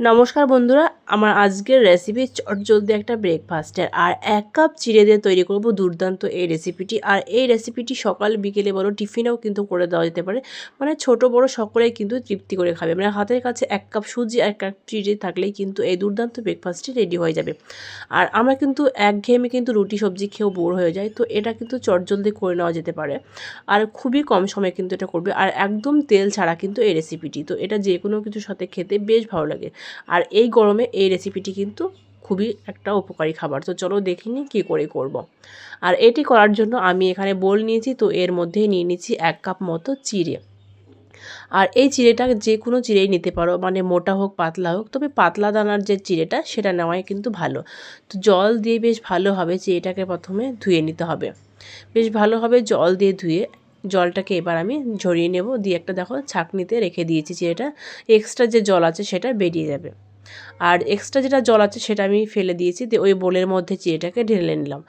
নমস্কার বন্ধুরা, আমার আজকের রেসিপি চটজলদি একটা ব্রেকফাস্টের আর এক কাপ চিড়ে দিয়ে তৈরি করব দুর্দান্ত এই রেসিপিটি আর এই রেসিপিটি সকাল বিকেলে বলো টিফিনেও কিন্তু করে দেওয়া যেতে পারে। মানে ছোট বড় সকলেই কিন্তু তৃপ্তি করে খাবে। মানে হাতের কাছে এক কাপ সুজি আর এক কাপ চিড়ে থাকলেই কিন্তু এই দুর্দান্ত ব্রেকফাস্টটি রেডি হয়ে যাবে। আর আমরা কিন্তু একঘেয়েমে কিন্তু রুটি, সবজি খেয়েও বোর হয়ে যায় তো এটা কিন্তু চটজলদি করে নেওয়া যেতে পারে। আর খুবই কম সময়ে কিন্তু এটা করবে। আর একদম তেল ছাড়া কিন্তু এই রেসিপিটি তো এটা যে কোনো কিছুর সাথে খেতে বেশ ভালো লাগে। আর এই গরমে এই রেসিপিটি কিন্তু খুবই একটা উপকারী খাবার। তো চলো দেখিনি কী করে করব। আর এটি করার জন্য আমি এখানে বোল নিয়েছি, তো এর মধ্যে নিয়ে নিচ্ছি এক কাপ মতো চিড়ে। আর এই চিড়েটা যে কোনো চিড়েই নিতে পারো মানে মোটা হোক, পাতলা হোক, তবে পাতলা দানার যে চিড়েটা সেটা নেওয়াই কিন্তু ভালো। তো জল দিয়ে বেশ ভালোভাবে চিড়েটাকে প্রথমে ধুয়ে নিতে হবে। বেশ ভালোভাবে জল দিয়ে ধুয়ে জলটাকে এবার আমি ঝরিয়ে নেব। দিয়ে একটা দেখো ছাঁকনিতে রেখে দিয়েছি যেটা এক্সট্রা যে জল আছে সেটা বেরিয়ে যাবে। আর এক্সট্রা যেটা জল আছে সেটা আমি ফেলে দিয়েছি দিয়ে ওই বোলের মধ্যে চিড়েটাকে ঢেলে নিলাম।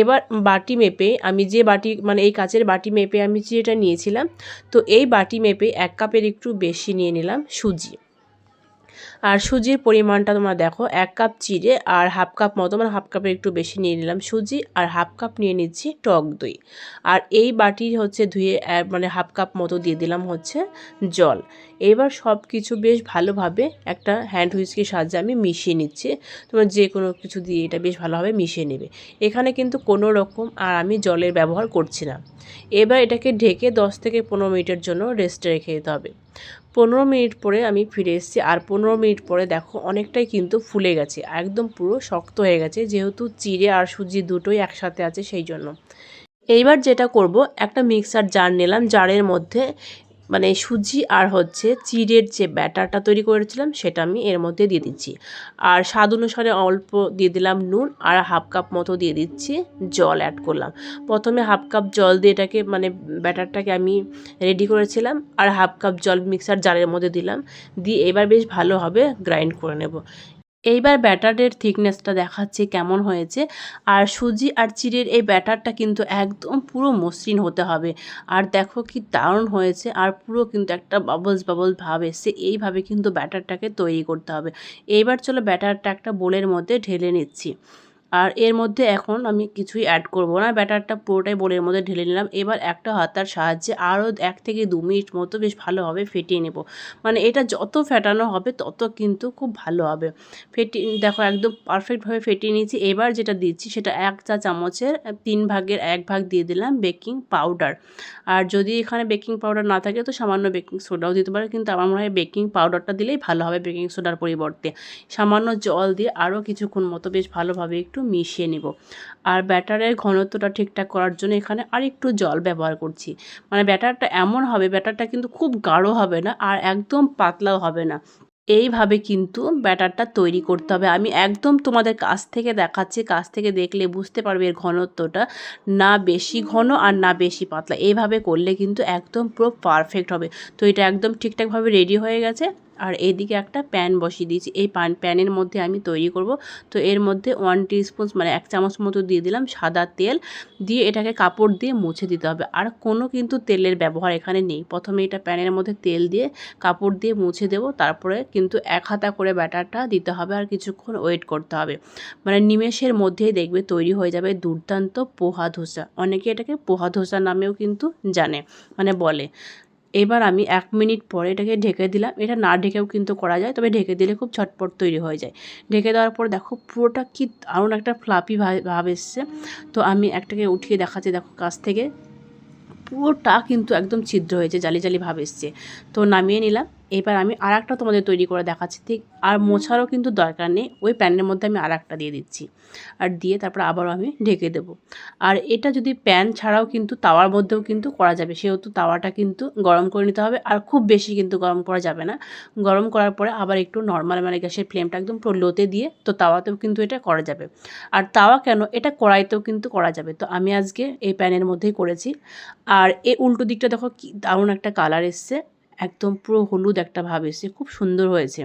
এবার বাটি মেপে আমি যে বাটি মানে এই কাচের বাটি মেপে আমি চিড়েটা নিয়েছিলাম, তো এই বাটি মেপে এক কাপের একটু বেশি নিয়ে নিলাম সুজি। আর সুজির পরিমাণটা তোমরা দেখো, এক কাপ চিড়ে আর হাফ কাপ মতো মানে হাফ কাপের একটু বেশি নিয়ে নিলাম সুজি আর হাফ কাপ নিয়ে নিচ্ছি টক দই। আর এই বাটির হচ্ছে ধুয়ে মানে হাফ কাপ মতো দিয়ে দিলাম হচ্ছে জল। এবার সব কিছু বেশ ভালোভাবে একটা হ্যান্ড হুইস্কির সাহায্যে আমি মিশিয়ে নিচ্ছি। তোমরা যে কোনো কিছু দিয়ে এটা বেশ ভালোভাবে মিশিয়ে নেবে। এখানে কিন্তু কোনো রকম আর আমি জলের ব্যবহার করছি না। এবার এটাকে ঢেকে দশ থেকে পনেরো মিনিটের জন্য রেস্টে রেখে দিতে হবে। পনেরো মিনিট পরে আমি ফিরে এসেছি। আর পনেরো মিনিট পরে দেখো অনেকটাই কিন্তু ফুলে গেছে। একদম পুরো শক্ত হয়ে গেছে, যেহেতু চিড়ে আর সুজি দুটোই একসাথে আছে সেই জন্য। এইবার যেটা করব, একটা মিক্সার জার নিলাম। জারের মধ্যে মানে সুজি আর হচ্ছে চিড়ের যে ব্যাটারটা তৈরি করেছিলাম, সেটা আমি এর মধ্যে দিয়ে দিচ্ছি। আর স্বাদ অনুসারে অল্প দিয়ে দিলাম নুন আর হাফ কাপ মতো দিয়ে দিচ্ছি জল অ্যাড করলাম। প্রথমে হাফ কাপ জল দিয়ে এটাকে মানে ব্যাটারটাকে আমি রেডি করেছিলাম আর হাফ কাপ জল মিক্সার জারের মধ্যে দিলাম। দিয়ে এবার বেশ ভালোভাবে গ্রাইন্ড করে নেব। এইবার ব্যাটারের থিকনেসটা দেখাচ্ছে কেমন হয়েছে। আর সুজি আর চিড়ের এই ব্যাটারটা কিন্তু একদম পুরো মসৃণ হতে হবে। আর দেখো কি দারুণ হয়েছে। আর পুরো কিন্তু একটা বাবলস বাবলস ভাব এসছে। এইভাবে কিন্তু ব্যাটারটাকে তৈরি করতে হবে। এইবার চলো ব্যাটারটা একটা বোলের মধ্যে ঢেলে নিচ্ছি। আর এর মধ্যে এখন আমি কিছুই অ্যাড করব না। ব্যাটারটা পুরোটাই বোলের মধ্যে ঢেলে নিলাম। এবার একটা হাতার সাহায্যে আরও এক থেকে দু মিনিট মতো বেশ ভালোভাবে ফেটিয়ে নেব। মানে এটা যত ফেটানো হবে, তত কিন্তু খুব ভালো হবে। ফেটিয়ে দেখো একদম পারফেক্টভাবে ফেটিয়ে নিয়েছি। এবার যেটা দিচ্ছি, সেটা এক চা চামচের তিন ভাগের এক ভাগ দিয়ে দিলাম বেকিং পাউডার আর যদি এখানে বেকিং পাউডার না থাকে, তো সামান্য বেকিং সোডাও দিতে পারে। কিন্তু আমার মনে হয় বেকিং পাউডারটা দিলেই ভালো হবে বেকিং সোডার পরিবর্তে। সামান্য জল দিয়ে আরও কিছুক্ষণ মতো বেশ ভালোভাবে একটু মিশিয়ে নিব। আর ব্যাটারের ঘনত্বটা ঠিকঠাক করার জন্য এখানে আর একটু জল ব্যবহার করছি। মানে ব্যাটারটা এমন হবে, ব্যাটারটা কিন্তু খুব গাঢ় হবে না আর একদম পাতলাও হবে না। এইভাবে কিন্তু ব্যাটারটা তৈরি করতে হবে। আমি একদম তোমাদের কাছ থেকে দেখাচ্ছি, কাছ থেকে দেখলে বুঝতে পারবে এর ঘনত্বটা না বেশি ঘন আর না বেশি পাতলা। এইভাবে করলে কিন্তু একদম পুরো পারফেক্ট হবে। তো এটা একদম ঠিকঠাকভাবে রেডি হয়ে গেছে। আর এদিকে একটা প্যান বসিয়ে দিয়েছি। এই প্যান প্যানের মধ্যে আমি তৈরি করব। তো এর মধ্যে ওয়ান টিস্পুন মানে এক চামচ মতো দিয়ে দিলাম সাদা তেল। দিয়ে এটাকে কাপড় দিয়ে মুছে দিতে হবে। আর কোনো কিন্তু তেলের ব্যবহার এখানে নেই। প্রথমে এটা প্যানের মধ্যে তেল দিয়ে কাপড় দিয়ে মুছে দেবো। তারপরে কিন্তু এক হাতা করে ব্যাটারটা দিতে হবে আর কিছুক্ষণ ওয়েট করতে হবে। মানে নিমেষের মধ্যেই দেখবে তৈরি হয়ে যাবে দুর্দান্ত পোহা ধোসা। অনেকে এটাকে পোহা ধোসা নামেও কিন্তু জানে মানে বলে। এবার আমি এক মিনিট পরে এটাকে ঢেকে দিলাম। এটা না ঢেকেও কিন্তু করা যায়, তবে ঢেকে দিলে খুব ছটপট তৈরি হয়ে যায়। ঢেকে দেওয়ার পর দেখো পুরোটা কি দারুণ একটা ফ্লাপি ভাব এসছে। তো আমি একটাকে উঠিয়ে দেখাচ্ছি দেখো কাছ থেকে। পুরোটা কিন্তু একদম ছিদ্র হয়েছে, জালি জালি ভাব এসছে। তো নামিয়ে নিলাম। এবার আমি আর একটা তোমাদের তৈরি করে দেখাচ্ছি। ঠিক আর মোছারও কিন্তু দরকার নেই। ওই প্যানের মধ্যে আমি আর একটা দিয়ে দিচ্ছি। আর দিয়ে তারপর আবারও আমি ঢেকে দেব। আর এটা যদি প্যান ছাড়াও কিন্তু তাওয়ার মধ্যেও কিন্তু করা যাবে। সেহেতু তাওয়াটা কিন্তু গরম করে নিতে হবে। আর খুব বেশি কিন্তু গরম করা যাবে না। গরম করার পরে আবার একটু নর্মাল মানে গ্যাসের ফ্লেমটা একদম পুরো লোতে দিয়ে তো তাওয়াতেও কিন্তু এটা করা যাবে। আর তাওয়া কেন? এটা কড়াইতেও কিন্তু করা যাবে। তো আমি আজকে এই প্যানের মধ্যেই করেছি। আর এই উল্টো দিকটা দেখো কি দারুণ একটা কালার এসছে। একদম পুরো হলুদ একটা ভাব এসে খুব সুন্দর হয়েছে।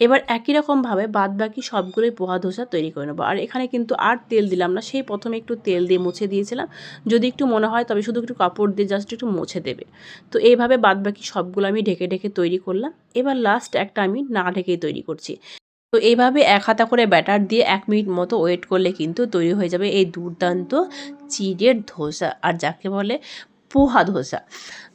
এবার একই রকমভাবে বাদ বাকি সবগুলোই পোহা ধোসা তৈরি করে নেব। আর এখানে কিন্তু আর তেল দিলাম না, সেই প্রথমে একটু তেল দিয়ে মুছে দিয়েছিলাম। যদি একটু মনে হয় তবে শুধু একটু কাপড় দিয়ে জাস্ট একটু মুছে দেবে। তো এইভাবে বাদ বাকি সবগুলো আমি ঢেকে ঢেকে তৈরি করলাম। এবার লাস্ট একটা আমি না ঢেকেই তৈরি করছি। তো এইভাবে এক হাতা করে ব্যাটার দিয়ে এক মিনিট মতো ওয়েট করলে কিন্তু তৈরি হয়ে যাবে এই দুর্দান্ত চিড়ের ধোসা, আর যাকে বলে পোহা ধোসা।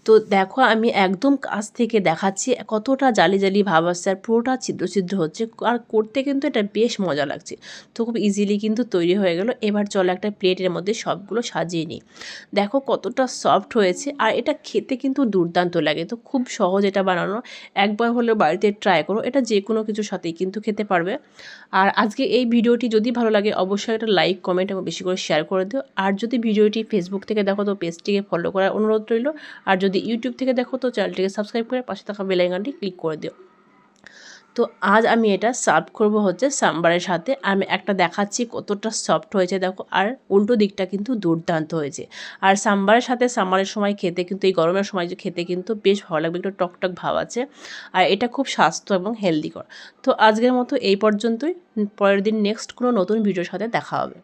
তো দেখো আমি একদম কাছ থেকে দেখাচ্ছি কতটা জালি জালি ভাব আসছে আর পুরোটা ছিদ্র ছিদ্র হচ্ছে আর করতে কিন্তু এটা বেশ মজা লাগছে। তো খুব ইজিলি কিন্তু তৈরি হয়ে গেল। এবার চলো একটা প্লেটের মধ্যে সবগুলো সাজিয়ে নিই। দেখো কতটা সফট হয়েছে আর এটা খেতে কিন্তু দুর্দান্ত লাগে। তো খুব সহজ এটা বানানো। একবার হলেও বাড়িতে ট্রাই করো। এটা যে কোনো কিছুর সাথেই কিন্তু খেতে পারবে। আর আজকে এই ভিডিওটি যদি ভালো লাগে অবশ্যই একটা লাইক কমেন্ট এবং বেশি করে শেয়ার করে দিও। আর যদি ভিডিওটি ফেসবুক থেকে দেখো তো পেজটিকে ফলো করার অনুরোধ রইল। আর যদি ইউটিউব থেকে দেখো, তো চ্যানেলটিকে সাবস্ক্রাইব করে পাশে থাকা বেলাইকানটি ক্লিক করে দিও। তো আজ আমি এটা সার্ভ করব হচ্ছে সাম্বারের সাথে। আমি একটা দেখাচ্ছি কতটা সফট হয়েছে, দেখো, আর উল্টো দিকটা কিন্তু দুর্দান্ত হয়েছে। আর সাম্বারের সাথে সাম্বারের সময় খেতে কিন্তু, এই গরমের সময় খেতে কিন্তু বেশ ভালো লাগবে, একটু টকটক ভাব আছে। আর এটা খুব স্বাস্থ্য এবং হেলদিকর তো আজকের মতো এই পর্যন্তই। পরের দিন নেক্সট কোনো নতুন ভিডিওর সাথে দেখা হবে।